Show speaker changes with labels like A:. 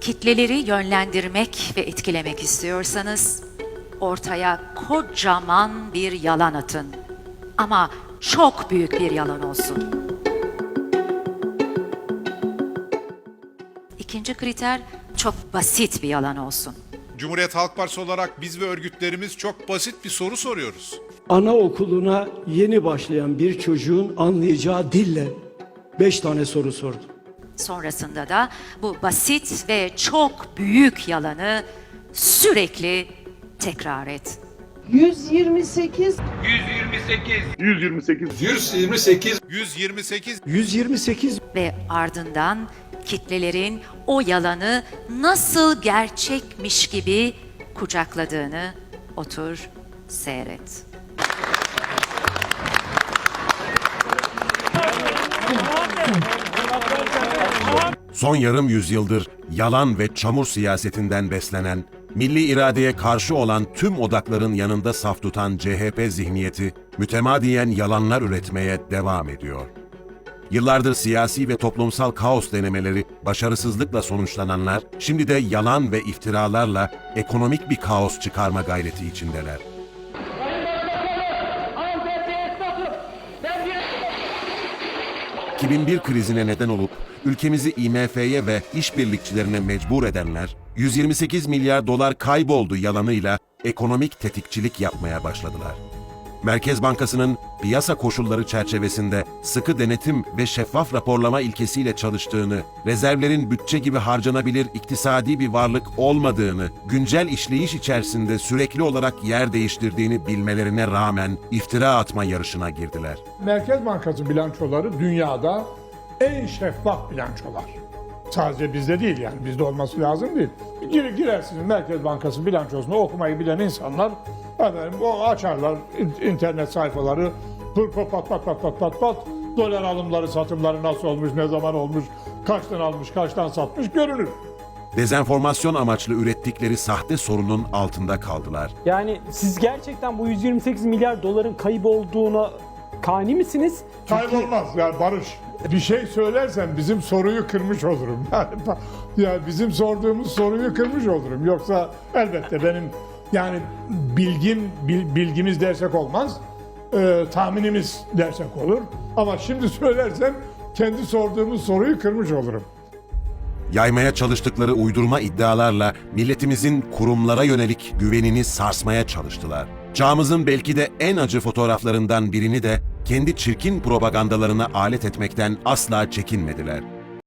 A: kitleleri yönlendirmek ve etkilemek istiyorsanız ortaya kocaman bir yalan atın. Ama çok büyük bir yalan olsun. İkinci kriter çok basit bir yalan olsun.
B: Cumhuriyet Halk Partisi olarak biz ve örgütlerimiz çok basit bir soru soruyoruz.
C: Anaokuluna yeni başlayan bir çocuğun anlayacağı dille beş tane soru sordum.
A: Sonrasında da bu basit ve çok büyük yalanı sürekli tekrar et.
D: 128
B: 128
C: 128
A: ve ardından kitlelerin o yalanı nasıl gerçekmiş gibi kucakladığını otur seyret.
E: Son yarım yüzyıldır yalan ve çamur siyasetinden beslenen, milli iradeye karşı olan tüm odakların yanında saf tutan CHP zihniyeti mütemadiyen yalanlar üretmeye devam ediyor. Yıllardır siyasi ve toplumsal kaos denemeleri başarısızlıkla sonuçlananlar, şimdi de yalan ve iftiralarla ekonomik bir kaos çıkarma gayreti içindeler. ...2001 krizine neden olup ülkemizi IMF'ye ve işbirlikçilerine mecbur edenler... ...128 milyar dolar kayboldu yalanıyla ekonomik tetikçilik yapmaya başladılar. Merkez Bankası'nın piyasa koşulları çerçevesinde sıkı denetim ve şeffaf raporlama ilkesiyle çalıştığını, rezervlerin bütçe gibi harcanabilir iktisadi bir varlık olmadığını, güncel işleyiş içerisinde sürekli olarak yer değiştirdiğini bilmelerine rağmen iftira atma yarışına girdiler.
F: Merkez Bankası bilançoları dünyada en şeffaf bilançolar. Sadece bizde değil yani bizde olması lazım değil. Gir, girersiniz Merkez Bankası bilançosunu okumayı bilen insanlar efendim, o açarlar in- internet sayfaları pır pır pat pat pat pat pat pat dolar alımları satımları nasıl olmuş ne zaman olmuş kaçtan almış kaçtan satmış görünür.
E: Dezenformasyon amaçlı ürettikleri sahte sorunun altında kaldılar.
G: Yani siz gerçekten bu 128 milyar doların kayıp olduğuna kani misiniz?
F: Kaybolmaz yani barış. Bir şey söylersen bizim soruyu kırmış olurum. Yani, yani bizim sorduğumuz soruyu kırmış olurum. Yoksa elbette benim yani bilgim bil- bilgimiz dersek olmaz. Ee, tahminimiz dersek olur. Ama şimdi söylersem kendi sorduğumuz soruyu kırmış olurum.
E: Yaymaya çalıştıkları uydurma iddialarla milletimizin kurumlara yönelik güvenini sarsmaya çalıştılar. Çağımızın belki de en acı fotoğraflarından birini de kendi çirkin propagandalarına alet etmekten asla çekinmediler.